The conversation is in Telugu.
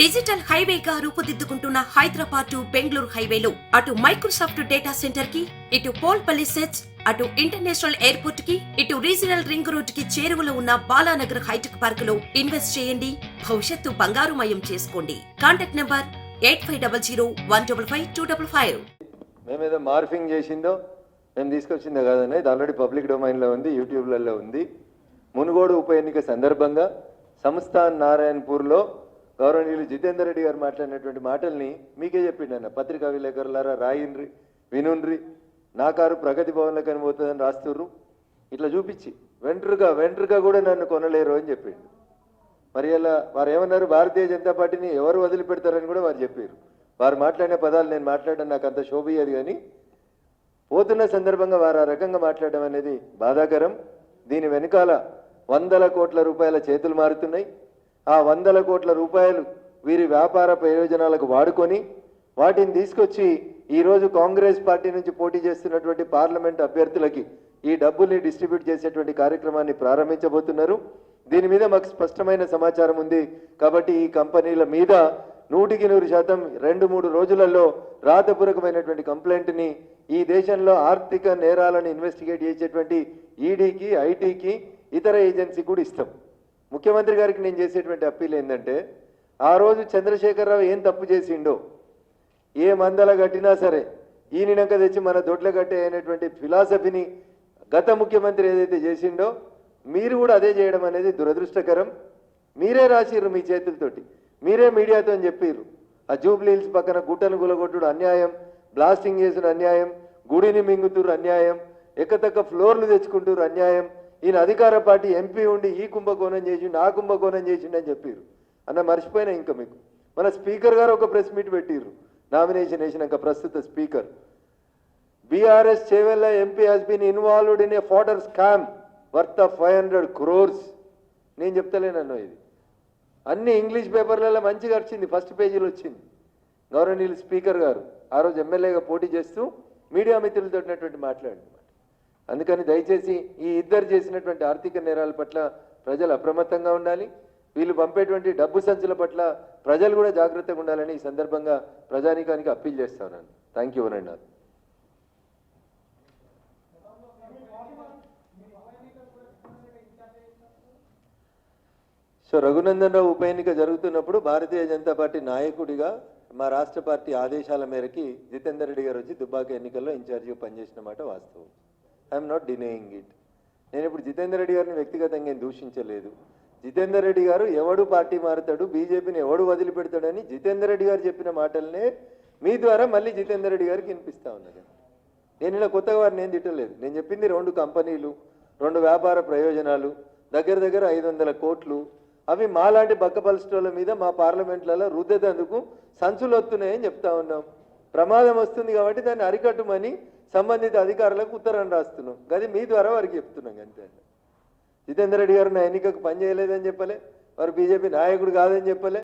డిజిటల్ హైవేగా రూపుదిద్దుకుంటున్న హైదరాబాద్ టు బెంగళూరు హైవేలో. అటు మైక్రోసాఫ్ట్ డేటా సెంటర్కి ఇటు పోల్పల్లి సెట్స్ అటు ఇంటర్నేషనల్ ఎయిర్పోర్ట్కి ఇటు రీజనల్ రింగ్ రోడ్కి చేరువలో ఉన్న బాలానగర్ హైటెక్ పార్క్లో ఇన్వెస్ట్ చేయండి. భవిష్యత్తు బంగారుమయం చేసుకోండి. Contact number eight five double zero one double five two double five. మేమేదో మార్ఫింగ్ చేసిందో మేము తీసుకొచ్చిందో కాదన్న ఇది ఆల్రెడీ పబ్లిక్ డొమైన్లో ఉంది యూట్యూబ్లలో ఉంది. మునుగోడు ఉప ఎన్నిక సందర్భంగా సంస్థాన్ నారాయణపూర్లో గౌరవనీయులు జితేందర్ రెడ్డి గారు మాట్లాడినటువంటి మాటల్ని మీకే చెప్పిండన్న పత్రికా విలేకరులారా రాయిన్రి వినుండ్రి నా కారు ప్రగతి భవన్లో కనిపోతుందని రాస్తుర్రు. ఇట్లా చూపించి వెంట్రుగా వెంట్రుగా కూడా నన్ను కొనలేరు అని చెప్పిండు. మరి అలా వారు ఏమన్నారు భారతీయ జనతా పార్టీని ఎవరు వదిలిపెడతారని కూడా వారు చెప్పారు. వారు మాట్లాడిన పదాలు నేను మాట్లాడడం నాకు అంత శోభయ్యేది కానీ పోతున్న సందర్భంగా వారు ఆ రకంగా మాట్లాడడం అనేది బాధాకరం. దీని వెనుకాల వందల కోట్ల రూపాయల చేతులు మారుతున్నాయి. ఆ వందల కోట్ల రూపాయలు వీరి వ్యాపార ప్రయోజనాలకు వాడుకొని వాటిని తీసుకొచ్చి ఈరోజు కాంగ్రెస్ పార్టీ నుంచి పోటీ చేస్తున్నటువంటి పార్లమెంట్ అభ్యర్థులకి ఈ డబ్బుల్ని డిస్ట్రిబ్యూట్ చేసేటువంటి కార్యక్రమాన్ని ప్రారంభించబోతున్నారు. దీని మీద మాకు స్పష్టమైన సమాచారం ఉంది. కాబట్టి ఈ కంపెనీల మీద నూటికి నూరు శాతం రెండు మూడు రోజులలో రాతపూర్వకమైనటువంటి కంప్లైంట్ని ఈ దేశంలో ఆర్థిక నేరాలను ఇన్వెస్టిగేట్ చేసేటువంటి ఈడీకి ఐటీకి ఇతర ఏజెన్సీ కూడా ఇస్తాం. ముఖ్యమంత్రి గారికి నేను చేసేటువంటి అప్పీల్ ఏంటంటే ఆ రోజు చంద్రశేఖరరావు ఏం తప్పు చేసిండో ఏ మందల కట్టినా సరే ఈయనక తెచ్చి మన దొడ్ల కట్టే అనేటువంటి ఫిలాసఫీని గత ముఖ్యమంత్రి ఏదైతే చేసిండో మీరు కూడా అదే చేయడం అనేది దురదృష్టకరం. మీరే రాసిర్రు మీ చేతులతోటి. మీరే మీడియాతో చెప్పిర్రు. ఆ జూబ్లీల్స్ పక్కన గుట్టను గులగొట్టుడు అన్యాయం బ్లాస్టింగ్ చేసుడు అన్యాయం గుడిని మింగుతురు అన్యాయం ఎక్కతక్క ఫ్లోర్లు తెచ్చుకుంటురు అన్యాయం ఈయన అధికార పార్టీ ఎంపీ ఉండి ఈ కుంభకోణం చేసిండు ఆ కుంభకోణం చేసిండు అని చెప్పిర్రు. అన్న మర్చిపోయినా ఇంకా మీకు. మన స్పీకర్ గారు ఒక ప్రెస్ మీట్ పెట్టిర్రు. నామినేషన్ వేసినాక ప్రస్తుత speaker. B R S Chevella MP has been involved in a fodder scam worth of five hundred crores నేను చెప్తలేనన్నా ఇది. అన్ని ఇంగ్లీష్ పేపర్లలో మంచిగా వచ్చింది ఫస్ట్ పేజీలో వచ్చింది. గౌరవనీయులు స్పీకర్ గారు ఆ రోజు ఎమ్మెల్యేగా పోటీ చేస్తూ మీడియా మిత్రులతో ఉన్నటువంటి అందుకని దయచేసి ఈ ఇద్దరు చేసినటువంటి ఆర్థిక నేరాల పట్ల ప్రజలు అప్రమత్తంగా ఉండాలి. వీళ్ళు పంపేటువంటి డబ్బు సంచుల పట్ల ప్రజలు కూడా జాగ్రత్తగా ఉండాలని ఈ సందర్భంగా ప్రజానీకానికి అప్పీల్ చేస్తా ఉన్నాను. థ్యాంక్ యూ అనండి సో రఘునందన్ రావు ఉప ఎన్నిక జరుగుతున్నప్పుడు భారతీయ జనతా పార్టీ నాయకుడిగా మా రాష్ట్ర పార్టీ ఆదేశాల మేరకి జితేందర్ రెడ్డి గారు వచ్చి దుబ్బాక ఎన్నికల్లో ఇన్ఛార్జిగా పనిచేసిన మాట వాస్తవం. ఐఎమ్ నాట్ డినేయింగ్ ఇట్ నేను ఇప్పుడు జితేందర్ రెడ్డి గారిని వ్యక్తిగతంగా ఏం దూషించలేదు. జితేందర్ రెడ్డి గారు ఎవడు పార్టీ మారుతాడు బీజేపీని ఎవడు వదిలిపెడతాడని జితేందర్ రెడ్డి గారు చెప్పిన మాటలనే మీ ద్వారా మళ్ళీ జితేందర్ రెడ్డి గారికి వినిపిస్తా ఉన్నది నేను. ఇలా కొత్తగా వారిని ఏం తిట్టలేదు. నేను చెప్పింది రెండు కంపెనీలు రెండు వ్యాపార ప్రయోజనాలు దగ్గర దగ్గర ఐదు వందల కోట్లు. అవి మాలాంటి బక్క పరిస్థితుల మీద మా పార్లమెంట్లలో రుద్దేందుకు సంచులు వస్తున్నాయని చెప్తా ఉన్నాం. ప్రమాదం వస్తుంది కాబట్టి దాన్ని అరికట్టుమని సంబంధిత అధికారులకు ఉత్తరం రాస్తున్నాం. గది మీ ద్వారా వారికి చెప్తున్నాం అంతే జితేందర్ రెడ్డి గారు నా ఎన్నికకు పని చేయలేదని చెప్పలే. వారు బీజేపీ నాయకుడు కాదని చెప్పలే.